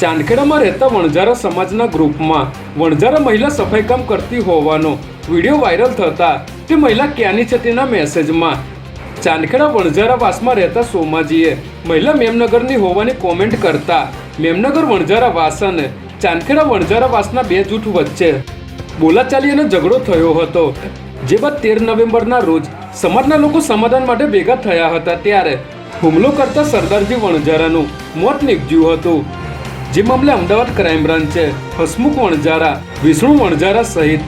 ચાંદખેડામાં રહેતા વણઝારા સમાજના ગ્રુપમાં વણઝારા મહિલા સફાઈકામ કરતી હોવાનો વીડિયો વાયરલ થતા તે મહિલા ક્યાંની છે તેના મેસેજમાં. ચાંદખેડા વણઝારા વાસમાં રહેતા સોમાજીએ મહિલા મેમનગરની હોવાની કોમેન્ટ કરતા, મેમનગર વણઝારા વાસ અને ચાંદખેડા વણઝારા વાસના બે જૂથ વચ્ચે બોલાચાલી અને ઝઘડો થયો હતો. જે બાદ તેર નવેમ્બરના રોજ સમાજના લોકો સમાધાન માટે ભેગા થયા હતા ત્યારે હુમલો કરતા સરદારજી વણઝારાનું મોત નીપજ્યું હતું. જે મામલે અમદાવાદ ક્રાઇમ બ્રાન્ચે હસમુખ વણઝારા, વિષ્ણુ વણઝારા સહિત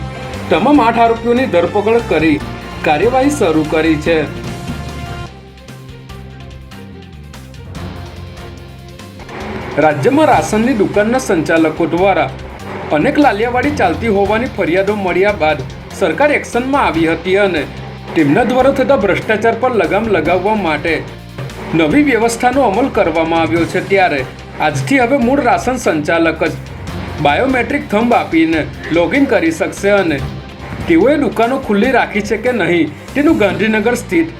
તમામ આઠ આરોપીઓની ધરપકડ કરી કાર્યવાહી શરૂ કરી છે. રાજ્યમાં રાશનની દુકાનના સંચાલકો દ્વારા અનેક લાલિયાવાડી ચાલતી હોવાની ફરિયાદો મળ્યા બાદ સરકાર એક્શનમાં આવી હતી અને તેમના દ્વારા થતા ભ્રષ્ટાચાર પર લગામ લગાવવા માટે નવી વ્યવસ્થાનો અમલ કરવામાં આવ્યો છે ત્યારે આજથી હવે મૂળ રાશન સંચાલક જ બાયોમેટ્રિક થંબ આપીને લોગિન કરી શકશે અને તેઓએ દુકાનો ખુલ્લી રાખી છે કે નહીં તેનું ગાંધીનગર સ્થિત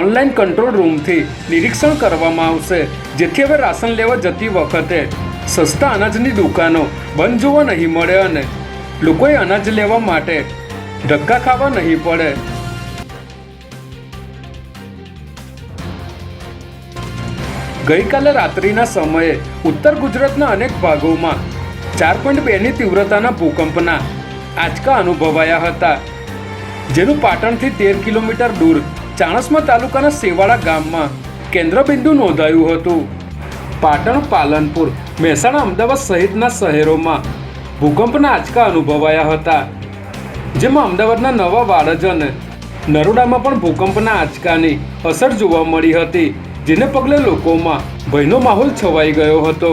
ઓનલાઈન કંટ્રોલ રૂમથી નિરીક્ષણ કરવામાં આવશે, જેથી હવે રાશન લેવા જતી વખતે સસ્તા અનાજની દુકાનો બંધ જોવા નહીં મળે અને લોકોએ અનાજ લેવા માટે ધક્કા ખાવા નહીં પડે. ગઈકાલે રાત્રિના સમયે ઉત્તર ગુજરાતના અનેક ભાગોમાં ચાર પોઈન્ટ બેની તીવ્રતાના ભૂકંપના આંચકા અનુભવાયા હતા. જેનું પાટણથી તેર કિલોમીટર દૂર ચાણસ્મા તાલુકાના સેવાડા ગામમાં કેન્દ્રબિંદુ નોંધાયું હતું. પાટણ, પાલનપુર, મહેસાણા, અમદાવાદ સહિતના શહેરોમાં ભૂકંપના આંચકા અનુભવાયા હતા. જેમાં અમદાવાદના નવા વાડજ અને નરોડામાં પણ ભૂકંપના આંચકાની અસર જોવા મળી હતી. જેને પગલે લોકોમાં ભયનો માહોલ છવાઈ ગયો હતો.